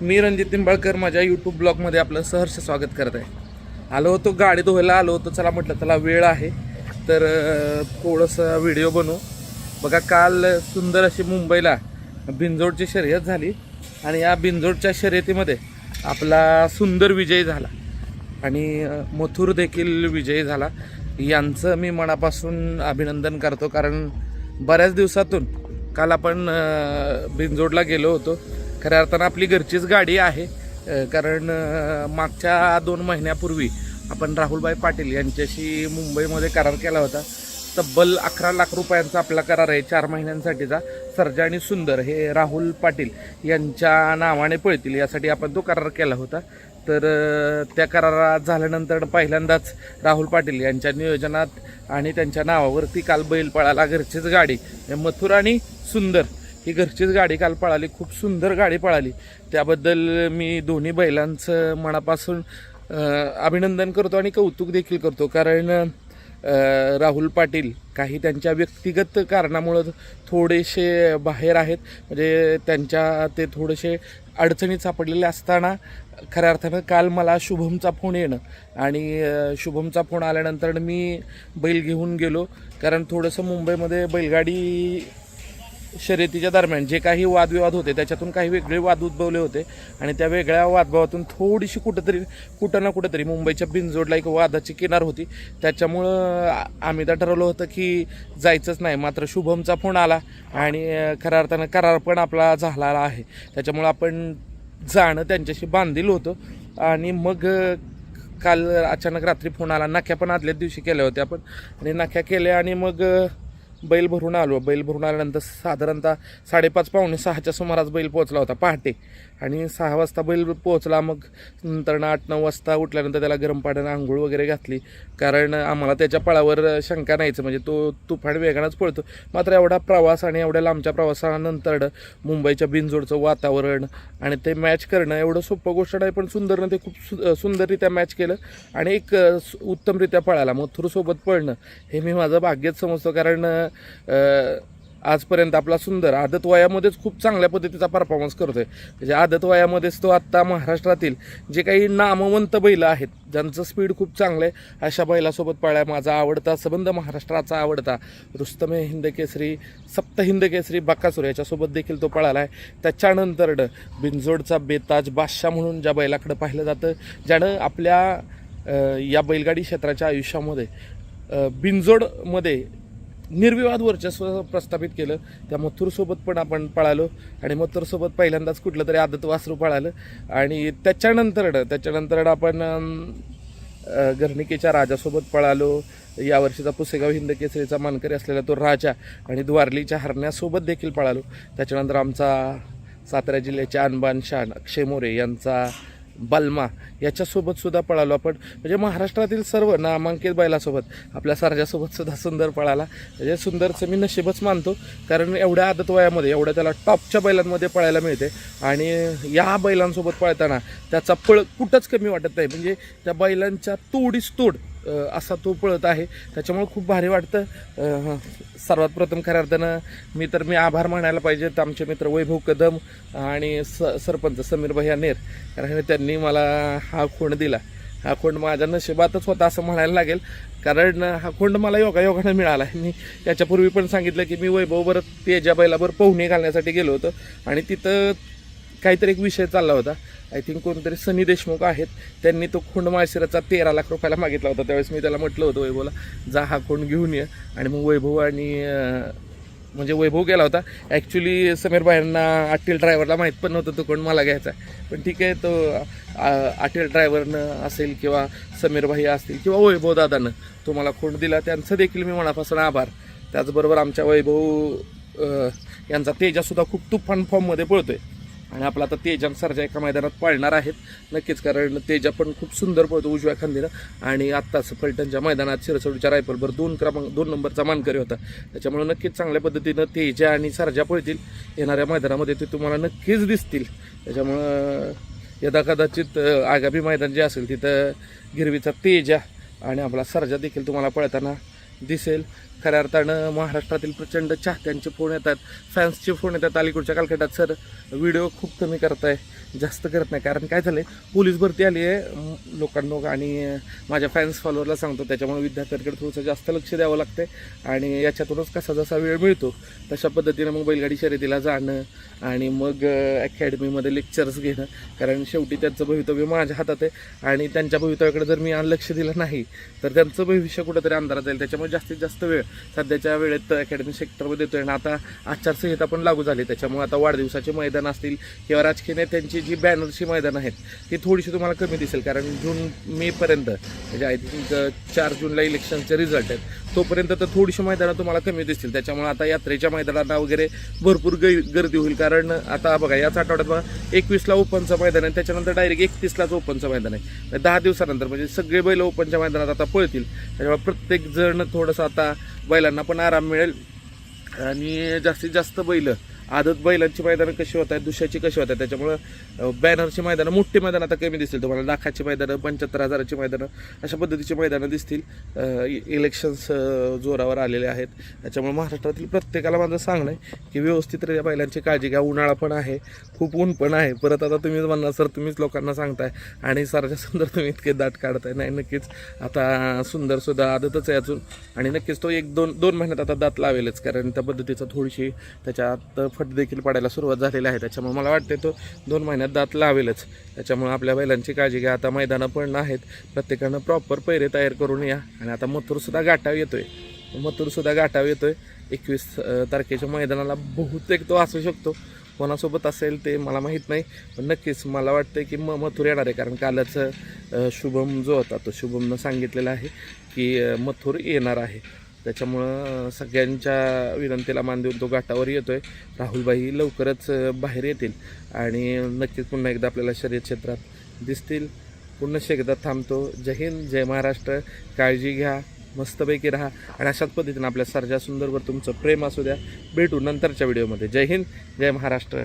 मी रणजित निंबाळकर माझ्या यूट्यूब ब्लॉगमध्ये आपलं सहर्ष स्वागत करत आहे. आलो होतो गाडी धुवायला आलो होतो चला म्हटलं त्याला वेळ आहे. तर थोडंसं व्हिडिओ बनवू. बघा काल सुंदर अशी मुंबईला बिंजोडची शर्यत झाली आणि या बिंजोडच्या शर्यतीमध्ये आपला सुंदर विजय झाला आणि मथुर देखील विजयी झाला. यांचं मी मनापासून अभिनंदन करतो कारण बऱ्याच दिवसातून काल आपण बिंजोडला गेलो होतो. खऱ्या अर्थानं आपली घरचीच गाडी आहे. कारण मागच्या दोन महिन्यापूर्वी आपण राहुलभाई पाटील यांच्याशी मुंबईमध्ये करार केला होता. तब्बल अकरा लाख रुपयांचा आपला करार आहे. चार महिन्यांसाठीचा. सर्जा आणि सुंदर हे राहुल पाटील यांच्या नावाने पळतील यासाठी आपण तो करार केला होता. तर त्या करारात झाल्यानंतर पहिल्यांदाच राहुल पाटील यांच्या नियोजनात आणि त्यांच्या नावावरती काल बैल पळाला. घरचीच गाडी मथुर आणि सुंदर. ही घरचीच गाडी काल पळाली खूप सुंदर गाडी पळाली. त्याबद्दल मी दोन्ही बैलांचं मनापासून अभिनंदन करतो आणि कौतुक देखील करतो. कारण राहुल पाटील काही त्यांच्या व्यक्तिगत कारणामुळं थोडेसे बाहेर आहेत. म्हणजे त्यांच्या ते थोडेसे अडचणीत सापडलेले असताना खऱ्या अर्थानं काल मला शुभमचा फोन येणं आणि शुभमचा फोन आल्यानंतर मी बैल घेऊन गेलो. कारण थोडंसं मुंबईमध्ये बैलगाडी शर्यतीच्या दरम्यान जे काही वादविवाद होते त्याच्यातून काही वेगळे वाद उद्भवले होते आणि त्या वेगळ्या वादभावातून थोडीशी कुठंतरी कुठं ना कुठंतरी मुंबईच्या बिनजोडला एक वादाची किनार होती. त्याच्यामुळं आम्ही तर ठरवलं होतं की जायचंच नाही मात्र शुभमचा फोन आला आणि खऱ्या अर्थानं करार पण आपला झाला आहे. त्याच्यामुळं आपण जाणं त्यांच्याशी बांधील होतं आणि मग काल अचानक रात्री फोन आला. नख्या पण आदल्याच दिवशी केल्या होत्या आपण. आणि नख्या केल्या आणि मग बैल भरून आलो. बैल भरून आल्यानंतर साधारणतः साडेपाच पावणे सहाच्या सुमारास बैल पोहोचला होता पहाटे. आणि सहा वाजता बैल पोहोचला मग नंतर आठ नऊ वाजता उठल्यानंतर त्याला गरम पाण्यानं आंघोळ वगैरे घातली. कारण आम्हाला त्याच्या पळावर शंका नाहीच. म्हणजे तो तुफान वेगानंच पळतो. मात्र एवढा प्रवास आणि एवढ्या लांबच्या प्रवासानंतर मुंबईच्या बिनजोडचं वातावरण आणि ते मॅच करणं एवढं सोपं गोष्ट नाही पण सुंदरनं ते खूप सु सुंदररित्या मॅच केलं आणि एक उत्तमरित्या पळाला. मथुरसोबत पळणं हे मी माझं भाग्यच समजतो. कारण आजपर्यंत आपला सुंदर आदत वयामध्येच खूप चांगल्या पद्धतीचा परफॉर्मन्स करतोय. म्हणजे आदत वयामध्येच तो आत्ता महाराष्ट्रातील जे काही नामवंत बैल आहेत ज्यांचं स्पीड खूप चांगलं आहे अशा बैलासोबत पळाय माझा आवडता संबंध महाराष्ट्राचा आवडता रुस्तमे हिंद केसरी सप्त हिंद केसरी याच्यासोबत देखील तो पळाला आहे त्याच्यानंतर बिंजोडचा बेताज बादशाह म्हणून ज्या बैलाकडं पाहिलं जातं ज्यानं आपल्या या बैलगाडी क्षेत्राच्या आयुष्यामध्ये बिंजोडमध्ये निर्विवाद वर्चस्व प्रस्थापित केलं. त्या मथुरसोबत पण आपण पळालो आणि मथुरसोबत पहिल्यांदाच कुठलं तरी आदत वासरू पळालं. आणि त्याच्यानंतर त्याच्यानंतर आपण घरणिकेच्या राजासोबत पळालो. यावर्षीचा पुसेगाव हिंद केसरीचा मानकरी असलेला तो राजा आणि द्वारलीच्या हरण्यासोबत देखील पळालो. त्याच्यानंतर आमचा सातारा जिल्ह्याचे अनबान शान अक्षय मोरे यांचा बल्मा याच्यासोबत सुद्धा पळालो आपण. म्हणजे महाराष्ट्रातील सर्व नामांकित बैलासोबत आपल्या सर्जासोबत सुद्धा सुंदर पळाला. म्हणजे सुंदरचं मी नशीबच मानतो कारण एवढ्या आदत वयामध्ये एवढ्या त्याला टॉपच्या बैलांमध्ये पळायला मिळते. आणि या बैलांसोबत पळताना त्याचा पळ कुठंच कमी वाटत नाही. म्हणजे त्या बैलांच्या तोडीस तोड असा तो पळत आहे. त्याच्यामुळं खूप भारी वाटतं. सर्वात प्रथम खऱ्या अर्थानं मी तर मी आभार मानायला पाहिजे तर आमचे मित्र वैभव कदम आणि स सरपंच समीर भैया नेर. कारण त्यांनी मला हा खूण दिला. हा खोंड माझ्या नशिबातच होता असं म्हणायला लागेल. कारण हा खोंड मला योगायोगानं मिळाला. आहे मी याच्यापूर्वी पण सांगितलं की मी वैभवभर तेजाबाईला बैलावर पोहणे घालण्यासाठी गेलो होतो. आणि तिथं काहीतरी एक विषय चालला होता. आय थिंक कोणतरी सनी देशमुख आहेत. त्यांनी तो खोंड माळशिराचा तेरा लाख रुपयाला मागितला होता. त्यावेळेस मी त्याला म्हटलं होतं वैभवला जा हा खोंड घेऊन ये. आणि मग वैभव आणि म्हणजे वैभव गेला होता. ॲक्च्युली समीर भाईंना अटील ड्रायव्हरला माहीत पण नव्हतं तो कोण मला घ्यायचा पण ठीक आहे तो अं, ड्रायव्हरनं असेल किंवा समीर भाई असतील किंवा वैभव दादानं तो मला खोंड दिला त्यांचं देखील मी मनापासून आभार. त्याचबरोबर आमच्या वैभव यांचा तेजासुद्धा खूप तुफान फॉर्ममध्ये पळतो आहे आणि आपला आता तेजा सरजा एका मैदानात पाळणार आहेत. नक्कीच कारण तेजा पण खूप सुंदर पळतो उजव्या खांदीनं. आणि आत्ताच फलटणच्या मैदानात शिरसोडीच्या रायफलभर दोन क्रमांक दोन नंबरचा मानकरी होता. त्याच्यामुळे नक्कीच चांगल्या पद्धतीनं तेजा आणि सरजा पळतील. येणाऱ्या मैदानामध्ये ते तुम्हाला नक्कीच दिसतील. त्याच्यामुळं यदा कदाचित आगामी मैदान जे असेल तिथं गिरवीचा तेजा आणि आपला सरजा देखील तुम्हाला पळताना दिसेल. खऱ्या अर्थानं महाराष्ट्रातील प्रचंड चाहत्यांचे फोन येतात. फॅन्सचे फोन येतात. अलीकडच्या कालखंडात सर व्हिडिओ खूप कमी करताय. जास्त करत नाही. कारण काय झालं आहे पोलीस भरती आली आहे. लोकांना आणि माझ्या फॅन्स फॉलोअरला सांगतो त्याच्यामुळे विद्यार्थ्यांकडे थोडंसं जास्त लक्ष द्यावं लागतंय. आणि याच्यातूनच कसा जसा वेळ मिळतो तशा पद्धतीनं मग बैलगाडी शर्यतीला जाणं आणि मग अकॅडमीमध्ये लेक्चर्स घेणं. कारण शेवटी त्यांचं भवितव्य माझ्या हातात आहे. आणि त्यांच्या भवितव्याकडे जर मी लक्ष दिलं नाही तर त्यांचं भविष्य कुठंतरी अंधारात जाईल. त्याच्यामुळे जास्तीत जास्त वेळ सध्याच्या वेळेत अकॅडमी सेक्टरमध्ये देतोय. आणि आता आचारसंहिता पण लागू झाली. त्याच्यामुळे आता वाढदिवसाचे मैदान असतील किंवा राजकीय नेत्यांची जी बॅनरची मैदान आहेत ती थोडीशी तुम्हाला कमी दिसेल. कारण जून मेपर्यंत म्हणजे आय थिंक चार जूनला इलेक्शनचे रिझल्ट आहेत. तोपर्यंत तर थोडीशी मैदानं तुम्हाला कमी दिसतील. त्याच्यामुळे आता यात्रेच्या मैदानांना वगैरे भरपूर gai गर्दी होईल. कारण आता बघा याच आठवड्यात बघा एकवीसला ओपनचं मैदान आहे. त्याच्यानंतर डायरेक्ट एकतीसलाच ओपनचं मैदान आहे. दहा दिवसानंतर म्हणजे सगळे बैल ओपनच्या मैदानात आता पळतील. त्याच्यामुळे प्रत्येक जण थोडंसं आता बैलांना पण आराम मिळेल. आणि जास्तीत जास्त बैलं आदत बैलांची मैदानं कशी होत आहेत दुसऱ्याची कशी होत आहेत त्याच्यामुळं बॅनरची मैदानं मोठी मैदानं आता कमी दिसतील तुम्हाला. लाखाची मैदानं पंच्याहत्तर हजाराची मैदानं अशा पद्धतीची मैदानं दिसतील. इलेक्शन्स जोरावर आलेले आहेत. त्याच्यामुळे महाराष्ट्रातील प्रत्येकाला माझं सांगणं आहे की व्यवस्थित बैलांची काळजी घ्या. उन्हाळा पण आहे खूप ऊन पण आहे. परत आता तुम्हीच म्हणणार सर तुम्हीच लोकांना सांगताय. आणि सरच्या सुंदर तुम्ही इतके दाट काढताय. नाही नक्कीच. आता सुंदर सुद्धा आदतच आहे अजून. आणि नक्कीच तो एक दोन दोन महिन्यात आता दात लावेलच. कारण त्या पद्धतीचं थोडीशी त्याच्यात फट देखील पडायला सुरुवात झालेली आहे. त्याच्यामुळे मला वाटते तो दोन महिन्यात दात लावेलच. त्याच्यामुळे आपल्या बैलांची काळजी घ्या. आता मैदानं पण आहेत. प्रत्येकानं प्रॉपर पैरे तयार करून या. आणि आता मथुरसुद्धा गाठाव येतोय. मथुरसुद्धा गाठाव येतोय. एकवीस तारखेच्या मैदानाला बहुतेक तो असू शकतो. कोणासोबत असेल ते मला माहीत नाही. पण नक्कीच मला वाटतं की म मथुर येणार आहे. कारण कालच शुभम जो होता तो शुभमनं सांगितलेलं आहे की मथुर येणार आहे. त्याच्यामुळं सगळ्यांच्या विनंतीला मान देऊन तो येतो आहे राहुलबाई लवकरच बाहेर येतील आणि नक्कीच पुन्हा एकदा आपल्याला शर्यत क्षेत्रात दिसतील. पुन्हा एकदा थांबतो. जय हिंद जय महाराष्ट्र. काळजी घ्या मस्तपैकी राहा आणि अशाच पद्धतीनं आपल्या सर्जा सुंदरवर तुमचं प्रेम असू द्या. भेटू नंतरच्या व्हिडिओमध्ये. जय हिंद जय महाराष्ट्र.